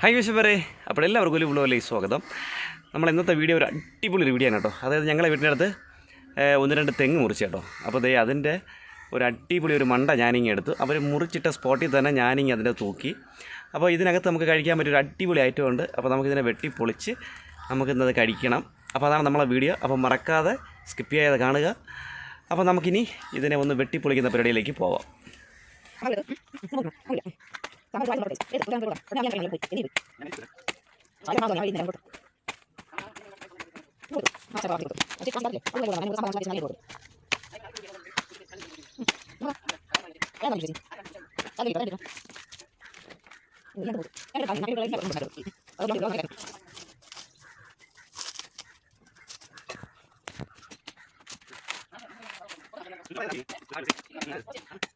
Hi വിശുവരെ അപ്പോൾ എല്ലാവർക്കും ഒരു വ്ലോഗിലേക്ക് സ്വാഗതം. നമ്മൾ ഇന്നത്തെ വീഡിയോ ഒരു അടിപൊളി ഒരു വീഡിയോ ആണ് കേട്ടോ. അതായത് ഞങ്ങളെ വീട്ടിന്റെ അടുത്ത് ഒന്ന് രണ്ട് തെങ്ങ് മുറിച്ച് കേട്ടോ. അപ്പോൾ ദേ അതിന്റെ ഒരു അടിപൊളി ഒരു മണ്ട ഞാനിങ്ങ് എടുത്തു അവർ മുറിച്ചിട്ട സ്പോട്ടിൽ തന്നെ ഞാനിങ്ങ് അതിന്റെ തൂക്കി. അപ്പോൾ ഇതിനകത്ത് നമുക്ക് കഴിക്കാൻ പറ്റിയ ഒരു അടിപൊളി ഐറ്റം ഉണ്ട്. അപ്പോൾ നമുക്കിതിനെ വെട്ടി പൊളിച്ച് നമുക്കിന്നത് കഴിക്കണം. അപ്പോൾ അതാണ് നമ്മളെ വീഡിയോ അപ്പോൾ മറക്കാതെ സ്കിപ്പ് ചെയ്യാതെ കാണുക. അപ്പോൾ നമുക്കിനി ഇതിനെ ഒന്ന് വെട്ടി പൊളിക്കുന്ന പരിപാടിയിലേക്ക് പോവാം. Terima kasih.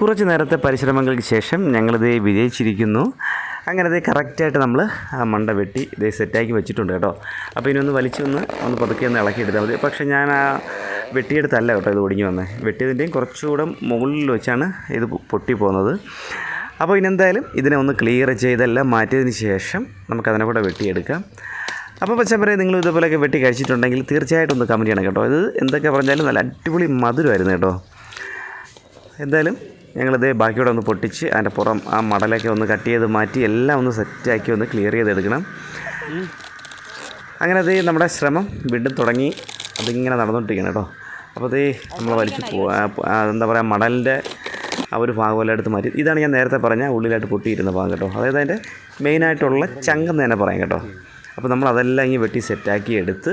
കുറച്ച് നേരത്തെ പരിശ്രമങ്ങൾക്ക് ശേഷം ഞങ്ങളിത് വിജയിച്ചിരിക്കുന്നു. അങ്ങനെ ഇത് കറക്റ്റായിട്ട് നമ്മൾ ആ മണ്ട വെട്ടി ഇത് സെറ്റാക്കി വെച്ചിട്ടുണ്ട് കേട്ടോ. അപ്പോൾ ഇനി ഒന്ന് വലിച്ചൊന്ന് ഒന്ന് പതുക്കെ ഒന്ന് ഇളക്കി എടുത്താൽ മതി. പക്ഷേ ഞാൻ ആ വെട്ടിയെടുത്തല്ല കേട്ടോ ഇത് ഒടിഞ്ഞു വന്നത് വെട്ടിയതിന്റെയും കുറച്ചുകൂടെ മുകളിൽ വെച്ചാണ് ഇത് പൊട്ടി പോകുന്നത്. അപ്പോൾ ഇനി എന്തായാലും ഇതിനെ ഒന്ന് ക്ലിയർ ചെയ്തെല്ലാം മാറ്റിയതിന് ശേഷം നമുക്കതിനെ കൂടെ വെട്ടിയെടുക്കാം. അപ്പോൾ പറയാം നിങ്ങൾ ഇതുപോലെയൊക്കെ വെട്ടി കഴിച്ചിട്ടുണ്ടെങ്കിൽ തീർച്ചയായിട്ടും ഒന്ന് കമന്റ് ചെയ്യണം കേട്ടോ. ഇത് എന്തൊക്കെ പറഞ്ഞാലും നല്ല അടിപൊളി മധുരമായിരുന്നു കേട്ടോ. എന്തായാലും ഞങ്ങളിത് ബാക്കിയോടെ ഒന്ന് പൊട്ടിച്ച് അതിന്റെ പുറം ആ മടലൊക്കെ ഒന്ന് കട്ട് ചെയ്ത് മാറ്റി എല്ലാം ഒന്ന് സെറ്റാക്കി ഒന്ന് ക്ലിയർ ചെയ്തെടുക്കണം. അങ്ങനെ അത് നമ്മുടെ ശ്രമം വീണ്ടും തുടങ്ങി. അതിങ്ങനെ നടന്നുകൊണ്ടിരിക്കണം കേട്ടോ. അപ്പോൾ അത് നമ്മൾ വലിച്ച് എന്താ പറയുക മടലിന്റെ ആ ഒരു ഭാഗമെല്ലാം എടുത്ത് മാറ്റി. ഇതാണ് ഞാൻ നേരത്തെ പറഞ്ഞ ഉള്ളിലായിട്ട് പൊട്ടിയിരുന്ന ഭാഗം കേട്ടോ. അതായത് അതിന്റെ മെയിനായിട്ടുള്ള ചങ്കെന്ന് തന്നെ പറയാം കേട്ടോ. അപ്പോൾ നമ്മൾ അതെല്ലാം ഇങ്ങനെ വെട്ടി സെറ്റാക്കി എടുത്ത്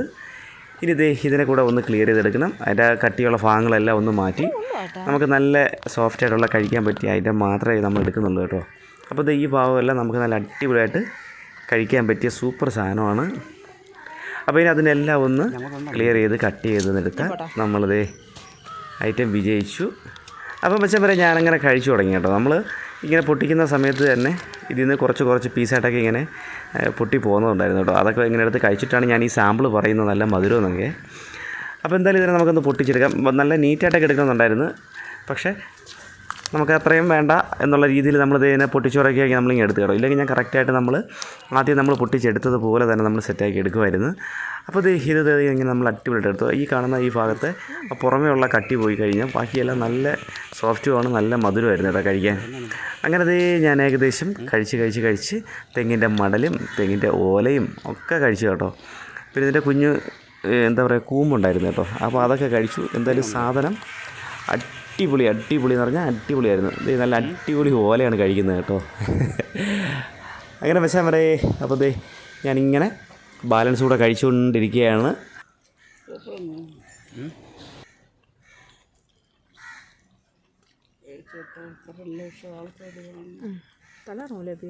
ഇനി ഇത് ഇതിനെ കൂടെ ഒന്ന് ക്ലിയർ ചെയ്തെടുക്കണം. അതിന്റെ കട്ടിയുള്ള ഭാഗങ്ങളെല്ലാം ഒന്ന് മാറ്റി. നമുക്ക് നല്ല സോഫ്റ്റ് ആയിട്ടുള്ള കഴിക്കാൻ പറ്റിയ അതിന്റെ മാത്രമേ നമ്മൾ എടുക്കുന്നുള്ളൂ കേട്ടോ. അപ്പോൾ ഇത് ഈ ഭാഗമെല്ലാം നമുക്ക് നല്ല അടിപൊളിയായിട്ട് കഴിക്കാൻ പറ്റിയ സൂപ്പർ സാധനമാണ്. അപ്പോൾ ഇനി അതിനെല്ലാം ഒന്ന് ക്ലിയർ ചെയ്ത് കട്ട് ചെയ്ത് നിർത്താം നമ്മളിത് ഐറ്റം വിജയിച്ചു. അപ്പോൾ മെച്ചം വരെ ഞാനങ്ങനെ കഴിച്ചു തുടങ്ങി കേട്ടോ. നമ്മൾ ഇങ്ങനെ പൊട്ടിക്കുന്ന സമയത്ത് തന്നെ ഇതിൽ നിന്ന് കുറച്ച് കുറച്ച് പീസായിട്ടൊക്കെ ഇങ്ങനെ പൊട്ടി പോകുന്നുണ്ടായിരുന്നു കേട്ടോ. അതൊക്കെ ഇങ്ങനെ എടുത്ത് കഴിച്ചിട്ടാണ് ഞാൻ ഈ സാമ്പിൾ പറയുന്നത് നല്ല മധുരം എന്നൊക്കെ. അപ്പോൾ എന്തായാലും ഇതിനെ നമുക്കൊന്ന് പൊട്ടിച്ചെടുക്കാം. നല്ല നീറ്റായിട്ടൊക്കെ എടുക്കണമെന്നുണ്ടായിരുന്നു. പക്ഷേ നമുക്ക് അത്രയും വേണ്ട എന്നുള്ള രീതിയിൽ നമ്മൾ ഇതിനെ പൊട്ടിച്ചുറക്കിയാക്കി നമ്മളിങ്ങനെ എടുത്ത് കേട്ടോ. ഇല്ലെങ്കിൽ ഞാൻ കറക്റ്റായിട്ട് നമ്മൾ ആദ്യം നമ്മൾ പൊട്ടിച്ചെടുത്തതുപോലെ തന്നെ നമ്മൾ സെറ്റാക്കി എടുക്കുമായിരുന്നു. അപ്പോൾ ഇത് ഇത് ഇങ്ങനെ നമ്മൾ അടിപൊളിയായിട്ട് എടുത്തു. ഈ കാണുന്ന ഈ ഭാഗത്തെ പുറമേ ഉള്ള കട്ടി പോയി കഴിഞ്ഞാൽ ബാക്കിയെല്ലാം നല്ല സോഫ്റ്റുമാണ് നല്ല മധുരമായിരുന്നു കേട്ടോ കഴിക്കാൻ. അങ്ങനെ ദേ ഞാൻ ഏകദേശം കഴിച്ച് കഴിച്ച് കഴിച്ച് തെങ്ങിന്റെ മടലും തെങ്ങിന്റെ ഓലയും ഒക്കെ കഴിച്ചു കേട്ടോ. പിന്നെ ഇതിന്റെ കുഞ്ഞ് എന്താ പറയുക കൂമ്പുണ്ടായിരുന്നു കേട്ടോ. അപ്പോൾ അതൊക്കെ കഴിച്ചു. എന്തായാലും സാധനം അടിപൊളി അടിപൊളി എന്ന് പറഞ്ഞാൽ അടിപൊളിയായിരുന്നു. ഇത് നല്ല അടിപൊളി ഓലയാണ് കഴിക്കുന്നത് കേട്ടോ. അങ്ങനെ വെച്ചാൽ വരെ അപ്പോൾ ദേ ഞാനിങ്ങനെ ബാലൻസ് കൂടെ കഴിച്ചുകൊണ്ടിരിക്കുകയാണ്. പി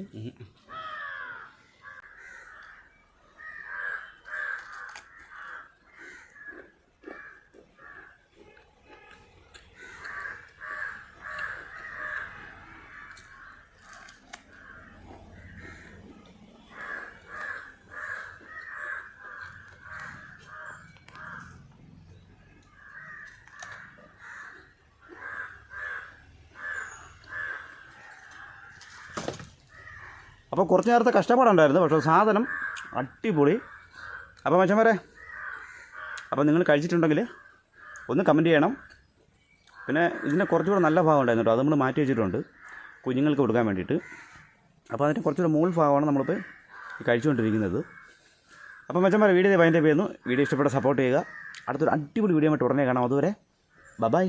അപ്പോൾ കുറച്ച് നേരത്തെ കഷ്ടപ്പാടുണ്ടായിരുന്നു പക്ഷേ സാധനം അടിപൊളി. അപ്പോൾ മച്ചന്മാരെ അപ്പോൾ നിങ്ങൾ കഴിച്ചിട്ടുണ്ടെങ്കിൽ ഒന്ന് കമന്റ് ചെയ്യണം. പിന്നെ ഇതിന്റെ കുറച്ചുകൂടെ നല്ല ഭാഗം ഉണ്ടായിരുന്നു അത് നമ്മൾ മാറ്റി വെച്ചിട്ടുണ്ട് കുഞ്ഞുങ്ങൾക്ക് കൊടുക്കാൻ വേണ്ടിയിട്ട്. അപ്പോൾ അതിന്റെ കുറച്ചുകൂടെ മുകൾ ഭാഗമാണ് നമ്മളിപ്പോൾ കഴിച്ചുകൊണ്ടിരിക്കുന്നത്. അപ്പോൾ മച്ചന്മാരെ വീഡിയോ ഭയങ്കര പേരുന്നു വീഡിയോ ഇഷ്ടപ്പെട്ട സപ്പോർട്ട് ചെയ്യുക. അടുത്തൊരു അടിപൊളി വീഡിയോ ആയിട്ട് ഉടനെ കാണാം. അതുവരെ ബൈ